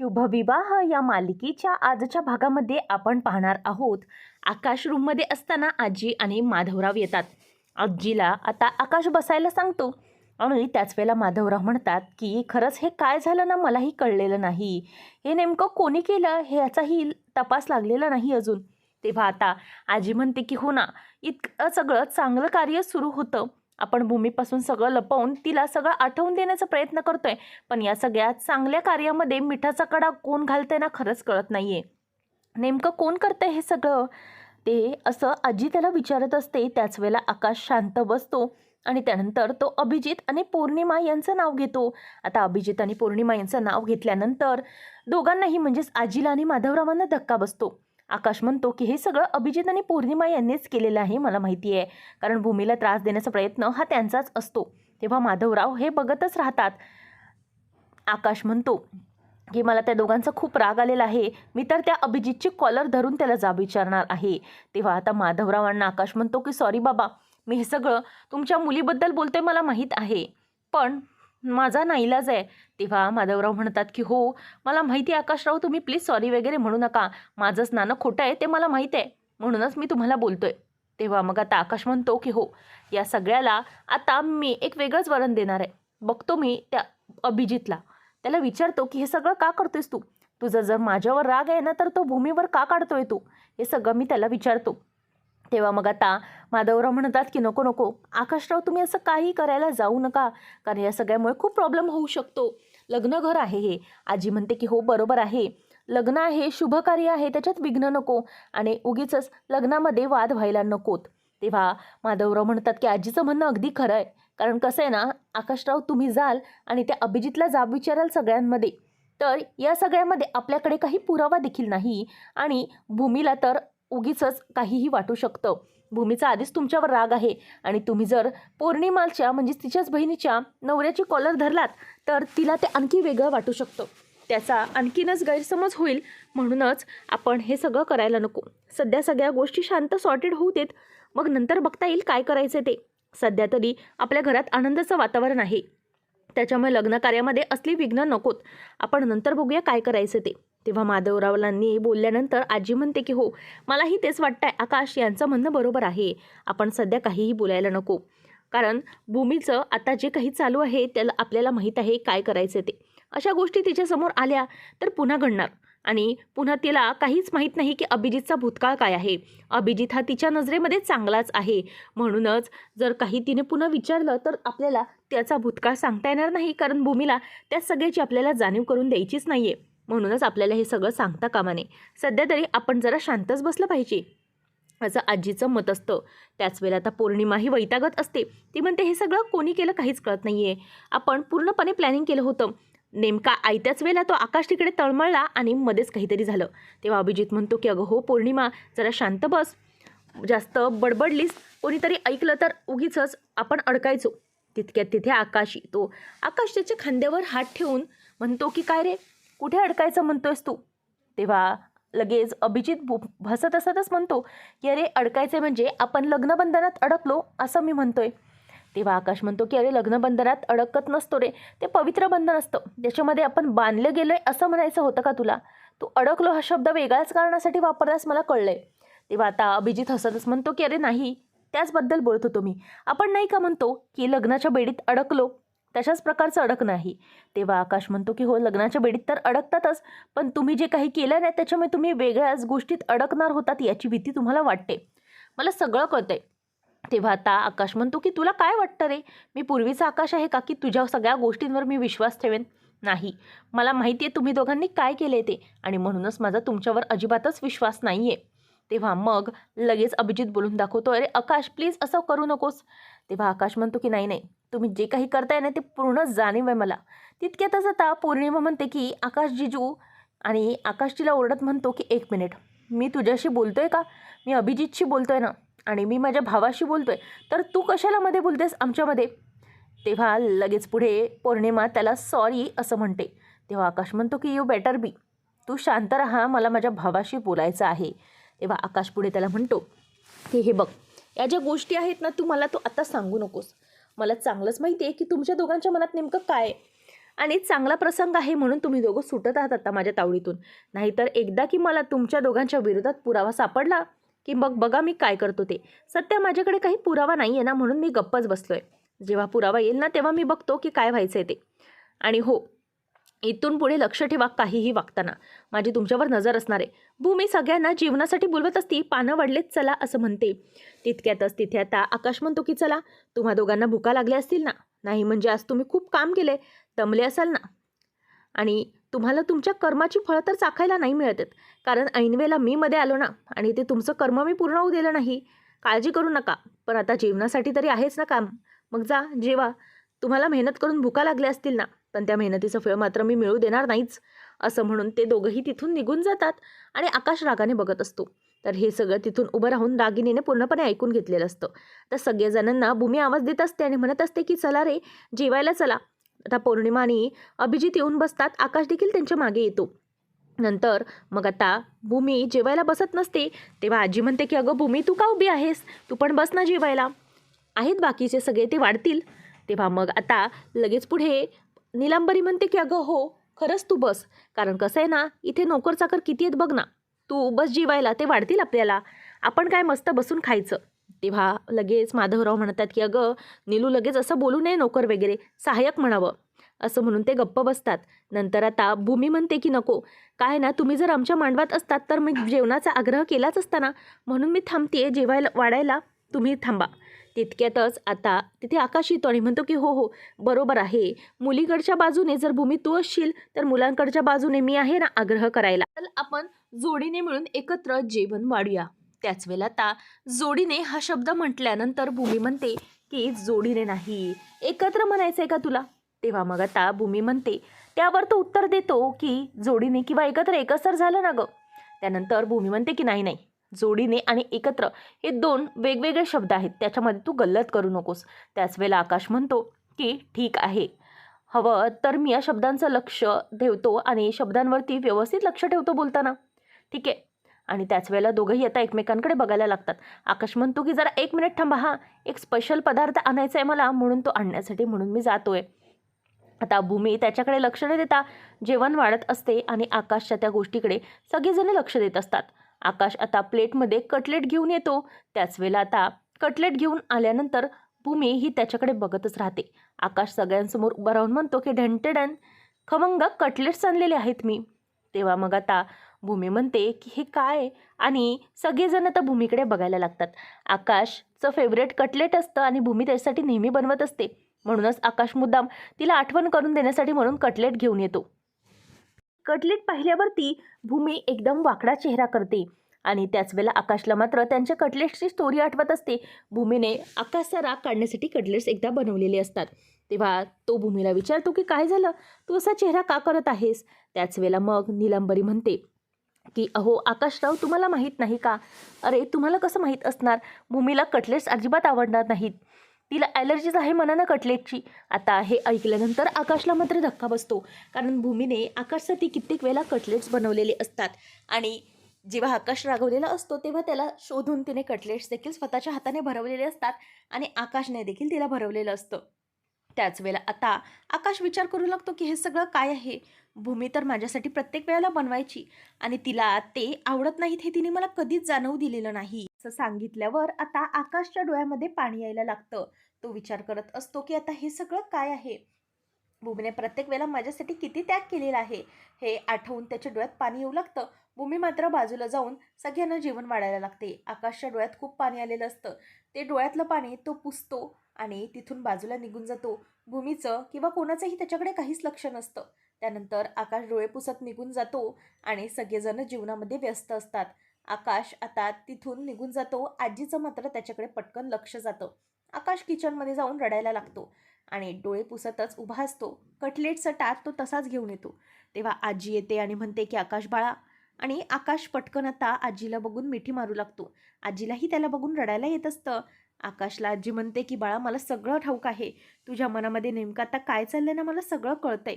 शुभविवाह या मालिकेच्या आजच्या भागामध्ये आपण पाहणार आहोत. आकाश रूममध्ये असताना आजी आणि माधवराव येतात. आजीला आता आकाश बसायला सांगतो. आणि त्याच वेळेला माधवराव म्हणतात की खरंच हे काय झालं ना? मलाही कळलेलं नाही. हे नेमकं कोणी केलं? हे याचाही तपास लागलेला नाही अजून. तेव्हा आता आजी म्हणते की हो ना इतकं सगळं चांगलं कार्य सुरू होतं. आपण भूमीपासून सगळं लपवून तिला सगळं आठवून देण्याचा प्रयत्न करतोय. पण या सगळ्या चांगल्या कार्यामध्ये मिठाचा कडा कोण घालतंय ना खरंच कळत नाहीये. नेमकं कोण करतंय हे सगळं? ते असं आजी त्याला विचारत असते. त्याच वेळेला आकाश शांत बसतो आणि त्यानंतर तो अभिजित आणि पौर्णिमा यांचं नाव घेतो. आता अभिजित आणि पौर्णिमा यांचं नाव घेतल्यानंतर दोघांनाही म्हणजेच आजीला आणि माधवरावांना धक्का बसतो. आकाश म्हणतो की हे सगळं अभिजित आणि पौर्णिमा यांनीच केलेलं आहे मला माहिती आहे. कारण भूमीला त्रास देण्याचा प्रयत्न हा त्यांचाच असतो. तेव्हा माधवराव हे बघतच राहतात. आकाश म्हणतो की मला त्या दोघांचा खूप राग आलेला आहे. मी तर त्या अभिजितची कॉलर धरून त्याला जाब विचारणार आहे. तेव्हा आता माधवरावांना आकाश म्हणतो की सॉरी बाबा मी हे सगळं तुमच्या मुलीबद्दल बोलतोय मला माहीत आहे. पण माझा नाईलाज आहे. तेव्हा माधवराव म्हणतात की हो मला माहिती आहे आकाशराव तुम्ही प्लीज सॉरी वगैरे म्हणू नका. माझंच नाणं खोटं आहे ते मला माहीत आहे. म्हणूनच मी तुम्हाला बोलतोय. तेव्हा मग आता आकाश म्हणतो की हो या सगळ्याला आता मी एक वेगळंच वरण देणार आहे. बघतो मी त्या अभिजितला. त्याला विचारतो की हे सगळं का करतोयस तू? तुझं जर माझ्यावर राग आहे ना तर तो भूमीवर का काढतोय तू? हे सगळं मी त्याला विचारतो. तेव्हा मग आता माधवराव म्हणतात की नको नको. आकाशराव तुम्ही असं काही करायला जाऊ नका. कारण या सगळ्यामुळे खूप प्रॉब्लेम होऊ शकतो. लग्न घर आहे हे. आजी म्हणते की हो बरोबर आहे. लग्न आहे शुभ कार्य आहे त्याच्यात विघ्न नको. आणि उगीच लग्नामध्ये वाद व्हायला नकोत. तेव्हा माधवराव म्हणतात की आजीचं म्हणणं अगदी खरं आहे. कारण कसं आहे ना आकाशराव तुम्ही जाल आणि त्या अभिजितला जाब विचाराल सगळ्यांमध्ये. तर या सगळ्यामध्ये आपल्याकडे काही पुरावा देखील नाही आणि भूमीला तर उगीच काहीही वाटू शकतं. भूमीचा आधीच तुमच्यावर राग आहे. आणि तुम्ही जर पौर्णिमाच्या म्हणजेच तिच्याच बहिणीच्या नवऱ्याची कॉलर धरलात तर तिला ते आणखी वेगळं वाटू शकतं. त्याचा आणखीनच गैरसमज होईल. म्हणूनच आपण हे सगळं करायला नको. सध्या सगळ्या गोष्टी शांत सॉर्टेड होऊ देत. मग नंतर बघता येईल काय करायचं ते. सध्या तरी आपल्या घरात आनंदाचं वातावरण आहे. त्याच्यामुळे लग्न कार्यामध्ये असली विघ्न नकोत. आपण नंतर बघूया काय करायचं ते. तेव्हा माधवरावलांनी बोलल्यानंतर आजी म्हणते की हो मलाही तेच वाटतंय. आकाश यांचं म्हणणं बरोबर आहे. आपण सध्या काहीही बोलायला नको. कारण भूमीचं आता जे काही चालू आहे त्याला आपल्याला माहीत आहे काय करायचं ते. अशा गोष्टी तिच्यासमोर आल्या तर पुन्हा घडणार. आणि पुन्हा तिला काहीच माहीत नाही की अभिजितचा भूतकाळ काय आहे. अभिजित हा तिच्या नजरेमध्ये चांगलाच आहे. म्हणूनच जर काही तिने पुन्हा विचारलं तर आपल्याला त्याचा भूतकाळ सांगता येणार नाही. कारण भूमीला त्या सगळ्याची आपल्याला जाणीव करून द्यायचीच नाही आहे म्हणूनच आपल्याला हे सगळं सांगता कामा नये. सध्या तरी आपण जरा शांतच बसलं पाहिजे. असं आजीचं मत असतं. त्याच वेळेला आता पौर्णिमाही वैतागत असते. ती म्हणते हे सगळं कोणी केलं काहीच कळत नाही आहे आपण पूर्णपणे प्लॅनिंग केलं होतं. नेमका आयत्याच वेळेला तो आकाश तिकडे तळमळला आणि मध्येच काहीतरी झालं. तेव्हा अभिजित म्हणतो की अगं हो पौर्णिमा जरा शांत बस. जास्त बडबडलीस कोणीतरी ऐकलं तर उगीच आपण अडकायचो. तितक्यात तिथे आकाश येतो आकाश त्याच्या खांद्यावर हात ठेवून म्हणतो की काय रे कुठे अडकायचं म्हणतोयस तू? तेव्हा लगेच अभिजित भू हसत हसतच म्हणतो की अरे अडकायचे म्हणजे आपण लग्नबंधनात अडकलो असं मी म्हणतोय. तेव्हा आकाश म्हणतो की अरे लग्नबंधनात अडकत नसतो रे ते पवित्र बंधन असतं. ज्याच्यामध्ये आपण बांधलं गेलो आहे असं म्हणायचं होतं का तुला? तू अडकलो हा शब्द वेगळ्याच कारणासाठी वापरल्यास मला कळलंय. तेव्हा आता अभिजित हसतच म्हणतो की अरे नाही त्याचबद्दल बोलत होतो मी. आपण नाही का म्हणतो की लग्नाच्या बेडीत अडकलो? तशाच प्रकारचं अडक नाही. तेव्हा आकाश म्हणतो की हो लग्नाच्या बेडीत तर अडकतातच पण तुम्ही जे काही केलं नाही त्याच्यामुळे तुम्ही वेगळ्याच गोष्टीत अडकणार होतात याची भीती तुम्हाला वाटते. मला सगळं कळतंय. तेव्हा आता आकाश म्हणतो की तुला काय वाटतं रे? मी पूर्वीचा आकाश आहे का की तुझ्या सगळ्या गोष्टींवर मी विश्वास ठेवेन? नाही. मला माहिती आहे तुम्ही दोघांनी काय केले ते आणि म्हणूनच माझा तुमच्यावर अजिबातच विश्वास नाही आहे तेव्हा मग लगेच अभिजित बोलून दाखवतो अरे आकाश प्लीज असं करू नकोस. तेव्हा आकाश म्हणतो की नाही नाही तुम्ही जे काही करताय ना ते पूर्ण जाणीव आहे मला. तितक्यातच आता पौर्णिमा म्हणते की आकाश जिजू आणि आकाश तिला ओरडत म्हणतो की एक मिनिट मी तुझ्याशी बोलतो आहे का? मी अभिजितशी बोलतो आहे ना आणि मी माझ्या भावाशी बोलतो आहे तर तू कशाला मध्ये बोलतेस आमच्यामध्ये तेव्हा लगेच पुढे पौर्णिमा त्याला सॉरी असं म्हणते. तेव्हा आकाश म्हणतो की यू बेटर बी तू शांत राहा मला माझ्या भावाशी बोलायचं आहे. तेव्हा आकाश पुढे त्याला म्हणतो की हे बघ या ज्या गोष्टी आहेत ना तू मला तू आता सांगू नकोस. मला चांगलंच माहिती आहे की तुमच्या दोघांच्या मनात नेमकं काय आहे. आणि चांगला प्रसंग आहे म्हणून तुम्ही दोघं सुटत आहात आता माझ्या तावडीतून. नाहीतर एकदा की मला तुमच्या दोघांच्या विरोधात पुरावा सापडला की मग बघा मी काय करतो ते. सध्या माझ्याकडे काही पुरावा नाही आहे ना म्हणून मी गप्पच बसलो आहे जेव्हा पुरावा येईल ना तेव्हा मी बघतो की काय व्हायचं आहे ते. आणि हो इथून पुढे लक्ष ठेवा काहीही वागताना. माझी तुमच्यावर नजर असणार आहे. भूमी सगळ्यांना जीवनासाठी बोलवत असती पानं वाढलेत चला असं म्हणते. तितक्यातच तिथे आता आकाश म्हणतो की चला तुम्हा दोघांना भुका लागल्या असतील ना? नाही म्हणजे आज तुम्ही खूप काम केले दमले असाल ना? आणि तुम्हाला तुमच्या कर्माची फळं तर चाखायला नाही मिळत आहेत कारण ऐनवेळेला मी मध्ये आलो ना आणि ते तुमचं कर्म मी पूर्ण होऊ दिलं नाही. काळजी करू नका. पण आता जेवणासाठी तरी आहेच ना काम. मग जा जेवा. तुम्हाला मेहनत करून भुका लागल्या असतील ना? पण त्या मेहनतीचं फळ मात्र मी मिळू देणार नाहीच असं म्हणून ते दोघंही तिथून निघून जातात आणि आकाश रागाने बघत असतो. तर हे सगळं तिथून उभं राहून रागिनीने पूर्णपणे ऐकून घेतलेलं असतं. तर सगळेजणांना भूमी आवाज देत असते आणि म्हणत असते की चला रे जेवायला चला. आता पौर्णिमा आणि अभिजित येऊन बसतात. आकाश देखील त्यांच्या मागे येतो. नंतर मग आता भूमी जेवायला बसत नसते. तेव्हा आजी म्हणते की अगं भूमी तू का उभी आहेस? तू पण बस ना जेवायला. आहेत बाकीचे सगळे ते वाढतील. तेव्हा मग आता लगेच पुढे निलांबरी म्हणते की अगं हो खरंच तू बस. कारण कसं आहे ना इथे नोकर चाकर किती आहेत बघ ना. तू बस जेवायला ते वाढतील आपल्याला. आपण काय मस्त बसून खायचं. तेव्हा लगेच माधवराव म्हणतात की अगं नीलू लगेच असं बोलू नये नोकर वगैरे. सहाय्यक म्हणावं. असं म्हणून ते गप्प बसतात. नंतर आता भूमी म्हणते की नको. काय ना तुम्ही जर आमच्या मांडवात असतात तर मी जेवणाचा आग्रह केलाच असताना म्हणून मी थांबते जेवायला वाढायला. तुम्ही थांबा. तितक्यातच आता तिथे आकाश येतो आणि म्हणतो की हो हो बरोबर आहे. मुलीकडच्या बाजूने जर भूमी तू असशील तर मुलांकडच्या बाजूने मी आहे ना आग्रह करायला. तर आपण जोडीने मिळून एकत्र जेवण वाढूया. त्याच वेळेला आता जोडीने हा शब्द म्हटल्यानंतर भूमी म्हणते की जोडीने नाही. एकत्र म्हणायचं आहे का तुला? तेव्हा मग आता भूमी म्हणते त्यावर तो उत्तर देतो की जोडीने किंवा एकत्र एकसर झालं ना गं. त्यानंतर भूमी म्हणते की नाही नाही. जोडीने आणि एकत्र हे दोन वेगवेगळे शब्द आहेत. त्याच्यामध्ये तू गल्लत करू नकोस. त्याच वेळेला आकाश म्हणतो की ठीक आहे. हवं तर मी या शब्दांचं लक्ष ठेवतो आणि शब्दांवरती व्यवस्थित लक्ष ठेवतो बोलताना. ठीक आहे. आणि त्याच वेळेला दोघंही आता एकमेकांकडे बघायला लागतात. आकाश म्हणतो की जरा एक मिनिट थांबा हा. एक स्पेशल पदार्थ आणायचा आहे मला म्हणून तो आणण्यासाठी म्हणून मी जातोय. आता भूमी त्याच्याकडे लक्ष न देता जेवण वाढत असते आणि आकाशच्या त्या गोष्टीकडे सगळेजण लक्ष देत असतात. आकाश आता प्लेटमध्ये कटलेट घेऊन येतो. त्याच वेळेला आता कटलेट घेऊन आल्यानंतर भूमी ही त्याच्याकडे बघतच राहते. आकाश सगळ्यांसमोर उभं राहून म्हणतो की ढंटेडन खमंग कटलेट्स आणलेले आहेत मी. तेव्हा मग आता भूमी म्हणते की हे काय? आणि सगळेजण आता भूमीकडे बघायला लागतात. आकाशचं फेवरेट कटलेट असतं आणि भूमी त्याच्यासाठी नेहमी बनवत असते. म्हणूनच आकाश मुद्दाम तिला आठवण करून देण्यासाठी म्हणून कटलेट घेऊन येतो. कटलेट पाहिल्यावरती भूमी एकदम वाकडा चेहरा करते. आणि त्याच वेळेला आकाशला मात्र त्यांच्या कटलेट्सची स्टोरी आठवत असते. भूमीने आकाशचा राग काढण्यासाठी कटलेट्स एकदा बनवलेले असतात. तेव्हा तो भूमीला विचारतो की काय झालं? तू असा चेहरा का करत आहेस? त्याच वेळेला मग निलंबरी म्हणते की अहो आकाशराव तुम्हाला माहीत नाही का? अरे तुम्हाला कसं माहीत असणार? भूमीला कटलेट्स अजिबात आवडणार नाहीत. तिला ॲलर्जीज आहे म्हणा ना कटलेटची आता हे ऐकल्यानंतर आकाशला मात्र धक्का बसतो. कारण भूमीने आकाशसाठी कित्येक वेळेला कटलेट्स बनवलेले असतात. आणि जेव्हा आकाश रागवलेला असतो तेव्हा त्याला शोधून तिने कटलेट्स देखील स्वतःच्या हाताने भरवलेले असतात आणि आकाशने देखील तिला भरवलेलं असतं. त्याच वेळेला आता आकाश विचार करू लागतो की हे सगळं काय आहे? भूमी तर माझ्यासाठी प्रत्येक वेळेला बनवायची आणि तिला ते आवडत नाहीत हे तिने मला कधीच जाणवू दिलेलं नाही. असं सांगितल्यावर आता आकाशच्या डोळ्यामध्ये पाणी यायला लागतं. तो विचार करत असतो की आता हे सगळं काय आहे? भूमीने प्रत्येक वेळेला माझ्यासाठी किती त्याग केलेला आहे? हे आठवून त्याच्या डोळ्यात पाणी येऊ लागतं. भूमी मात्र बाजूला जाऊन सगळ्यांना जेवण वाढायला लागते. आकाशच्या डोळ्यात खूप पाणी आलेलं असतं. ते डोळ्यातलं पाणी तो पुसतो आणि तिथून बाजूला निघून जातो. भूमीचं किंवा कोणाचंही त्याच्याकडे काहीच लक्ष नसतं. त्यानंतर आकाश डोळे पुसत निघून जातो आणि सगळेजण जीवनामध्ये व्यस्त असतात. आकाश आता तिथून निघून जातो. आजीचं मात्र त्याच्याकडे पटकन लक्ष जातं. आकाश किचनमध्ये जाऊन रडायला लागतो आणि डोळे पुसतच उभा असतो. कटलेटचा टाट तो तसाच घेऊन येतो. तेव्हा आजी येते आणि म्हणते की आकाश बाळा. आणि आकाश पटकन आता आजीला बघून मिठी मारू लागतो. आजीलाही त्याला बघून रडायला येत असतं. आकाशला आजी म्हणते की बाळा मला सगळं ठाऊक आहे. तुझ्या मनामध्ये नेमकं आता काय चाललंय ना मला सगळं कळतंय.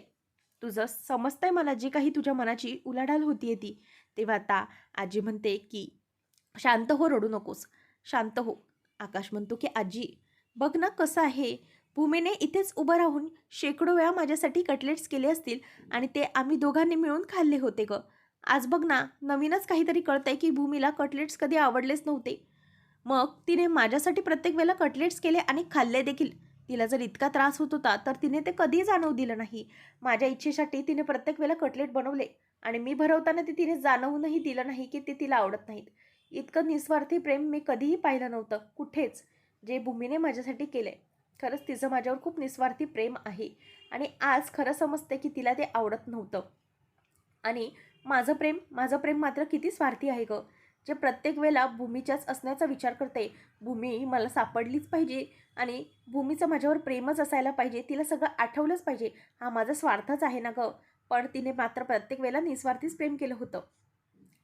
तुझं समजतंय मला जी काही तुझ्या मनाची उलाढाल होतीये ती. तेव्हा आता आजी म्हणते की शांत हो रडू नकोस. शांत हो. आकाश म्हणतो की आजी बघ ना कसं आहे. भूमीने इथेच उभं राहून शेकडो वेळा माझ्यासाठी कटलेट्स केले असतील आणि ते आम्ही दोघांनी मिळून खाल्ले होते ग. आज बघ ना नवीनच काहीतरी कळतंय की भूमीला कटलेट्स कधी आवडलेच नव्हते. मग तिने माझ्यासाठी प्रत्येक वेळेला कटलेट्स केले आणि खाल्ले देखील. तिला जर इतका त्रास होत होता तर तिने ते कधी जाणवू दिलं नाही. माझ्या इच्छेसाठी तिने प्रत्येक वेळेला कटलेट बनवले आणि मी भरवताना ते तिने जाणवूनही दिलं नाही की ते तिला आवडत नाहीत. इतकं निस्वार्थी प्रेम मी कधीही पाहिलं नव्हतं कुठेच जे भूमीने माझ्यासाठी केले खरंच तिचं माझ्यावर खूप निस्वार्थी प्रेम आहे आणि आज खरं समजते की तिला ते आवडत नव्हतं. आणि माझं प्रेम माझं प्रेम मात्र किती स्वार्थी आहे गं. जे प्रत्येक वेळेला भूमीच्याच असण्याचा विचार करते भूमी मला सापडलीच पाहिजे आणि भूमीचं माझ्यावर प्रेमच असायला पाहिजे तिला सगळं आठवलंच पाहिजे. हा माझा स्वार्थच आहे ना गं? पण तिने मात्र प्रत्येक वेळेला निस्वार्थीच प्रेम केलं होतं.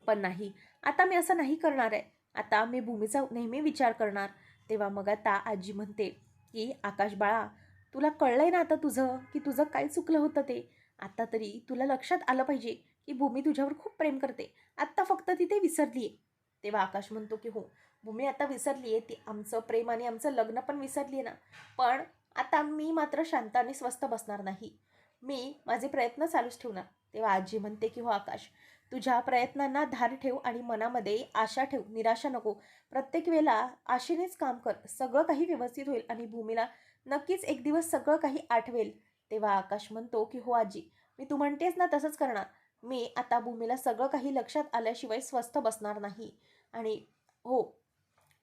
पण नाही आता मी असं नाही करणार आहे. आता मी भूमीचा नेहमी विचार करणार. तेव्हा मग आता आजी म्हणते की आकाश बाळा तुला कळलंय ना आता तुझं की तुझं काय चुकलं होतं ते? आता तरी तुला लक्षात आलं पाहिजे की भूमी तुझ्यावर खूप प्रेम करते. आत्ता फक्त तिथे विसरली आहे तेव्हा आकाश म्हणतो की हो भूमी आता विसरली आहे ती आमचं प्रेम आणि आमचं लग्न पण विसरली आहे ना. पण आता मी मात्र शांत आणि स्वस्थ बसणार नाही. मी माझे प्रयत्न चालूच ठेवणार. तेव्हा आजी म्हणते की हो आकाश तुझ्या प्रयत्नांना धार ठेव आणि मनामध्ये आशा ठेव. निराशा नको. प्रत्येक वेळेला आशेनेच काम कर. सगळं काही व्यवस्थित होईल आणि भूमीला नक्कीच एक दिवस सगळं काही आठवेल. तेव्हा आकाश म्हणतो की हो आजी मी तू म्हणतेस ना तसंच करणार. मी आता भूमीला सगळं काही लक्षात आल्याशिवाय स्वस्थ बसणार नाही. आणि हो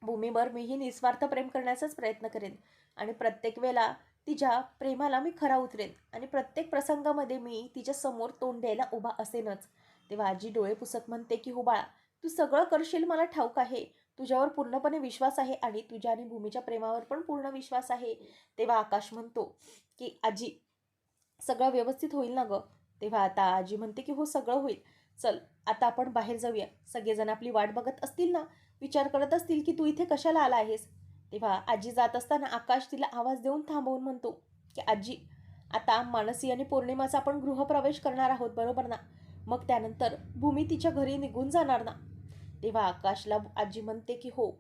भूमीवर मीही निस्वार्थ प्रेम करण्याचाच प्रयत्न करेन. आणि प्रत्येक वेळेला तिच्या प्रेमाला मी खरा उतरेन आणि प्रत्येक प्रसंगामध्ये मी तिच्या समोर तोंड द्यायला उभा असेनच. तेव्हा आजी डोळे पुसत म्हणते की हो बाळा तू सगळं करशील मला ठाऊक आहे. तुझ्यावर पूर्णपणे विश्वास आहे आणि तुझ्या आणि भूमीच्या प्रेमावर पण पूर्ण विश्वास आहे. तेव्हा आकाश म्हणतो की आजी सगळं व्यवस्थित होईल ना गं? तेव्हा आता आजी म्हणते की हो सगळं होईल. चल आता आपण बाहेर जाऊया. सगळेजण आपली वाट बघत असतील ना विचार करत असतील की तू इथे कशाला आला आहेस? तेव्हा आजी जात असताना आकाश तिला आवाज देऊन थांबवून म्हणतो की आजी आता मानसी आणि पौर्णिमाचा आपण गृहप्रवेश करणार आहोत बरोबर ना? मग त्यानंतर भूमी तिच्या घरी निघून जाणार ना? तेव्हा आकाशला आजी म्हणते की हो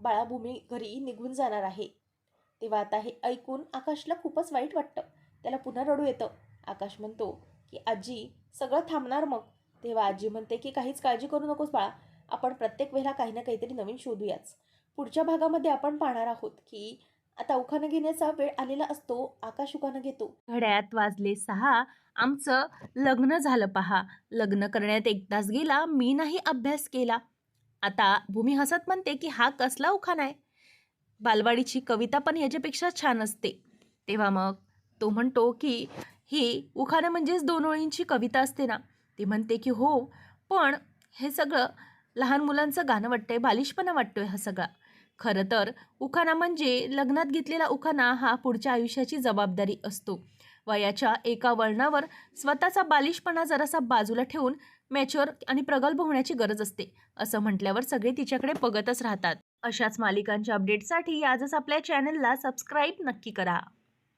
बाळा भूमी घरी निघून जाणार आहे. तेव्हा आता हे ऐकून आकाशला खूपच वाईट वाटतं. त्याला पुन्हा रडू येतं. आकाश म्हणतो की आजी सगळं थांबणार मग. तेव्हा आजी म्हणते की काहीच काळजी करू नकोस बाळा. आपण प्रत्येक वेळेला काही ना काहीतरी नवीन शोधूयाच. पुढच्या भागामध्ये आपण पाहणार आहोत की आता उखाणं घेण्याचा वेळ आलेला असतो. आकाश उखाणं घेतो. घड्यात वाजले सहा. आमचं लग्न झालं पहा. लग्न करण्यात एक तास गेला. मी नाही अभ्यास केला. आता भूमी हसत म्हणते की हा कसला उखाण आहे? बालवाडीची कविता पण याच्यापेक्षा छान असते. तेव्हा मग तो म्हणतो की ही उखाणं म्हणजेच दोन ओळींची कविता असते ना. ती म्हणते की हो पण हे सगळं लहान मुलांचं गाणं वाटतंय बालिशपणा वाटतोय हा सगळा. खरं तर उखाणा म्हणजे लग्नात घेतलेला उखाणा हा पुढच्या आयुष्याची जबाबदारी असतो. वयाच्या एका वळणावर स्वतःचा बालिशपणा जरासा बाजूला ठेवून मॅच्युअर आणि प्रगल्भ होण्याची गरज असते असं म्हटल्यावर सगळे तिच्याकडे बघतच राहतात. अशाच मालिकांच्या अपडेटसाठी आजच आपल्या चॅनलला सबस्क्राईब नक्की करा.